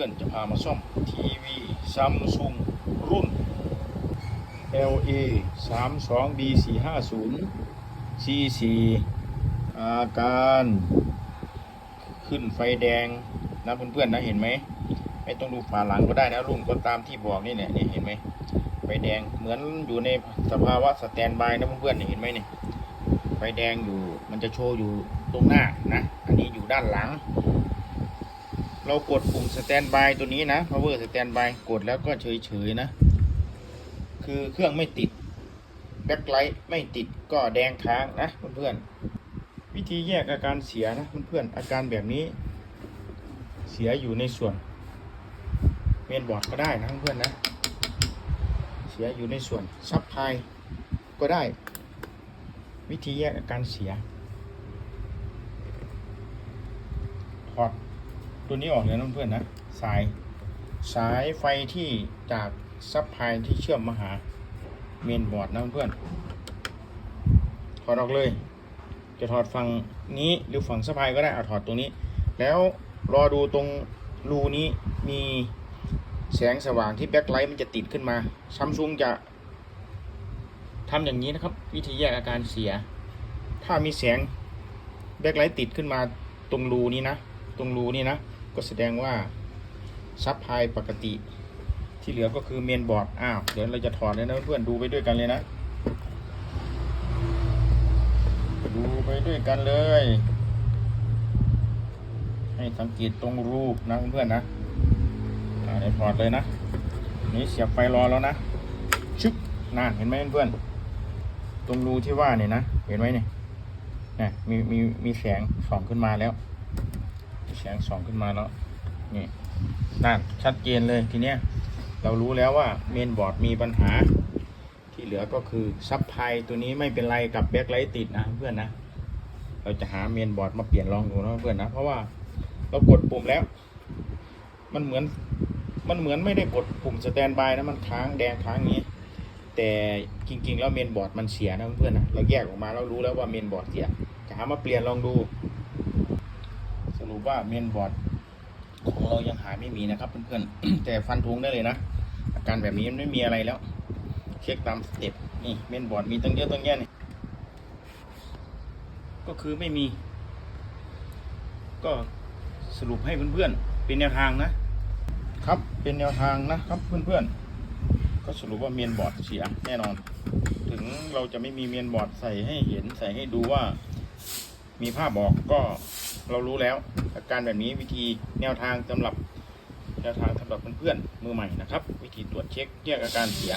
พื่อนจะพามาซ่อมทีวีซัมซุงรุ่น LA 3 2 B 4 5 0 C 4อาการ ขึ้นไฟแดงนะเพื่อนๆนะเห็นไหม ไม่ต้องดูฝาหลังก็ได้นะรุ่นก็ตามที่บอกนี่แหละนี่เห็นไหมไฟแดงเหมือนอยู่ในสภาวะสแตนบายนะเพื่อนๆเห็นไหมนี่ไฟแดงอยู่มันจะโชว์อยู่ตรงหน้านะ อันนี้อยู่ด้านหลัง เรากดปุ่มสแตนบายตัวนี้นะ power สแตนบายกดแล้วก็เฉยๆนะ คือเครื่องไม่ติดแบ็คไลท์ไม่ติดก็แดงค้างนะเพื่อนๆวิธีแยกอาการเสียนะเพื่อนๆอาการแบบนี้ เสียอยู่ในส่วนเมนบอร์ดก็ได้นะเพื่อนๆนะ เสียอยู่ในส่วนซับไพก็ได้ วิธีแยกอาการเสียถอด ตัวนี้ออกเลยนะเพื่อนๆนะ สาย สายไฟที่จากซับไพลายที่เชื่อมมาหาเมนบอร์ดนะเพื่อนถอดออกเลย จะถอดฝั่งนี้หรือฝั่งซับไพลายก็ได้เอาถอดตรงนี้ แล้วรอดูตรงรูนี้มีแสงสว่างที่แบ็คไลท์มันจะติดขึ้นมาซัมซุงจะทำอย่างนี้นะครับ วิธีแยกอาการเสีย ถ้ามีแสงแบ็คไลท์ติดขึ้นมาตรงรูนี้นะ ตรงรูนี้นะ ก็แสดงว่าซับไพลายปกติ ที่เหลือก็คือเมนบอร์ด อ้าว เดี๋ยวเราจะถอดเลยนะเพื่อนดูไปด้วยกันเลยนะ ดูไปด้วยกันเลย ให้สังเกตตรงรูนะเพื่อนๆนะอ่าเดี๋ยวถอดเลยนะ นี่เสียบไฟรอแล้วนะ ชึบนั่นเห็นไหมเพื่อนตรงรูที่ว่าเนี่ยนะ เห็นไหมเนี่ยนี่มีมีมีแสงส่องขึ้นมาแล้ว แสงส่องขึ้นมาแล้วนี่นั่นชัดเจนเลยทีเนี้ยเรารู้แล้วว่าเมนบอร์ดมีปัญหา ที่เหลือก็คือซับไพตัวนี้ไม่เป็นไรกับแบ็คไลท์ติดนะเพื่อนนะเราจะหาเมนบอร์ดมาเปลี่ยนลองดูนะเพื่อนนะเพราะว่าเรากดปุ่มแล้ว มันเหมือนมันเหมือนไม่ได้กดปุ่มสแตนบายนะมันค้างแดงค้างนี้ แต่จริงๆ แล้วเมนบอร์ดมันเสียนะเพื่อนนะเราแยกออกมาเรารู้แล้วว่าเมนบอร์ดเสียจะหามาเปลี่ยนลองดู รุปว่าเมนบอร์ดของเรายังหาไม่มีนะครับเพื่อนๆ แต่ฟันธงได้เลยนะ อาการแบบนี้มันไม่มีอะไรแล้ว เช็คตามสเต็ปนี่เมนบอร์ดมีตั้งเยอะตั้งแยะนี่ก็คือไม่มี ก็สรุปให้เพื่อนๆ เป็นแนวทางนะ ครับเป็นแนวทางนะครับเพื่อนๆ ก็สรุปว่าเมนบอร์ดเสียแน่นอน ถึงเราจะไม่มีเมนบอร์ดใส่ให้เห็นใส่ให้ดูว่า มีภาพบอกก็เรารู้แล้วอาการแบบนี้วิธีแนวทางสำหรับแนวทางสำหรับเพื่อนๆมือใหม่นะครับ วิธีตรวจเช็คแยกอาการเสีย